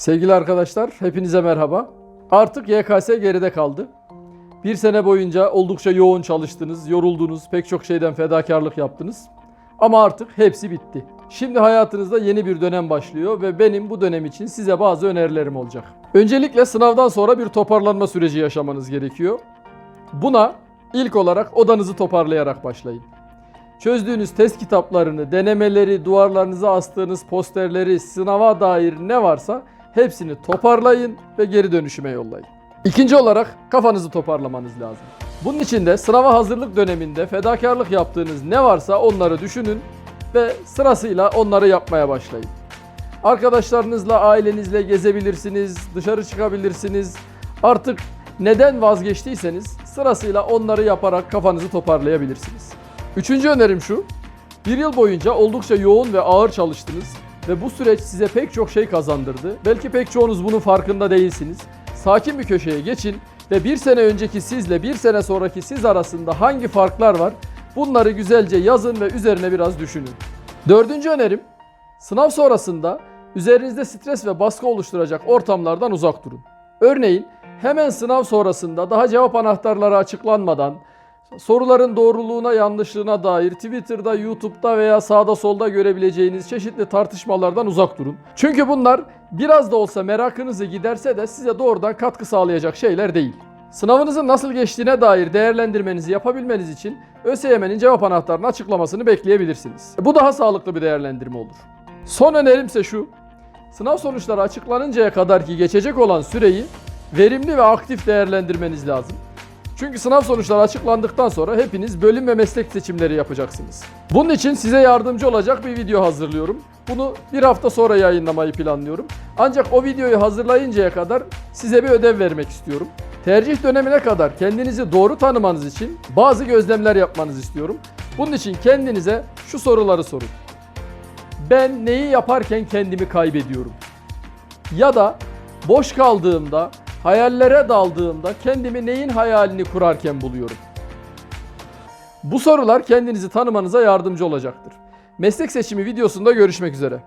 Sevgili arkadaşlar, hepinize merhaba. Artık YKS geride kaldı. Bir sene boyunca oldukça yoğun çalıştınız, yoruldunuz, pek çok şeyden fedakarlık yaptınız. Ama artık hepsi bitti. Şimdi hayatınızda yeni bir dönem başlıyor ve benim bu dönem için size bazı önerilerim olacak. Öncelikle sınavdan sonra bir toparlanma süreci yaşamanız gerekiyor. Buna ilk olarak odanızı toparlayarak başlayın. Çözdüğünüz test kitaplarını, denemeleri, duvarlarınıza astığınız posterleri, sınava dair ne varsa hepsini toparlayın ve geri dönüşüme yollayın. İkinci olarak kafanızı toparlamanız lazım. Bunun için de sınava hazırlık döneminde fedakarlık yaptığınız ne varsa onları düşünün ve sırasıyla onları yapmaya başlayın. Arkadaşlarınızla, ailenizle gezebilirsiniz, dışarı çıkabilirsiniz. Artık neden vazgeçtiyseniz sırasıyla onları yaparak kafanızı toparlayabilirsiniz. Üçüncü önerim şu. Bir yıl boyunca oldukça yoğun ve ağır çalıştınız ve bu süreç size pek çok şey kazandırdı. Belki pek çoğunuz bunun farkında değilsiniz. Sakin bir köşeye geçin ve bir sene önceki sizle bir sene sonraki siz arasında hangi farklar var bunları güzelce yazın ve üzerine biraz düşünün. Dördüncü önerim sınav sonrasında üzerinizde stres ve baskı oluşturacak ortamlardan uzak durun. Örneğin hemen sınav sonrasında daha cevap anahtarları açıklanmadan soruların doğruluğuna yanlışlığına dair Twitter'da, YouTube'da veya sağda solda görebileceğiniz çeşitli tartışmalardan uzak durun. Çünkü bunlar biraz da olsa merakınızı giderse de size doğrudan katkı sağlayacak şeyler değil. Sınavınızın nasıl geçtiğine dair değerlendirmenizi yapabilmeniz için ÖSYM'nin cevap anahtarının açıklamasını bekleyebilirsiniz. Bu daha sağlıklı bir değerlendirme olur. Son önerimse şu. Sınav sonuçları açıklanıncaya kadar ki geçecek olan süreyi verimli ve aktif değerlendirmeniz lazım. Çünkü sınav sonuçları açıklandıktan sonra hepiniz bölüm ve meslek seçimleri yapacaksınız. Bunun için size yardımcı olacak bir video hazırlıyorum. Bunu bir hafta sonra yayınlamayı planlıyorum. Ancak o videoyu hazırlayıncaya kadar size bir ödev vermek istiyorum. Tercih dönemine kadar kendinizi doğru tanımanız için bazı gözlemler yapmanızı istiyorum. Bunun için kendinize şu soruları sorun. Ben neyi yaparken kendimi kaybediyorum? Ya da boş kaldığımda, hayallere daldığımda kendimi neyin hayalini kurarken buluyorum? Bu sorular kendinizi tanımanıza yardımcı olacaktır. Meslek seçimi videosunda görüşmek üzere.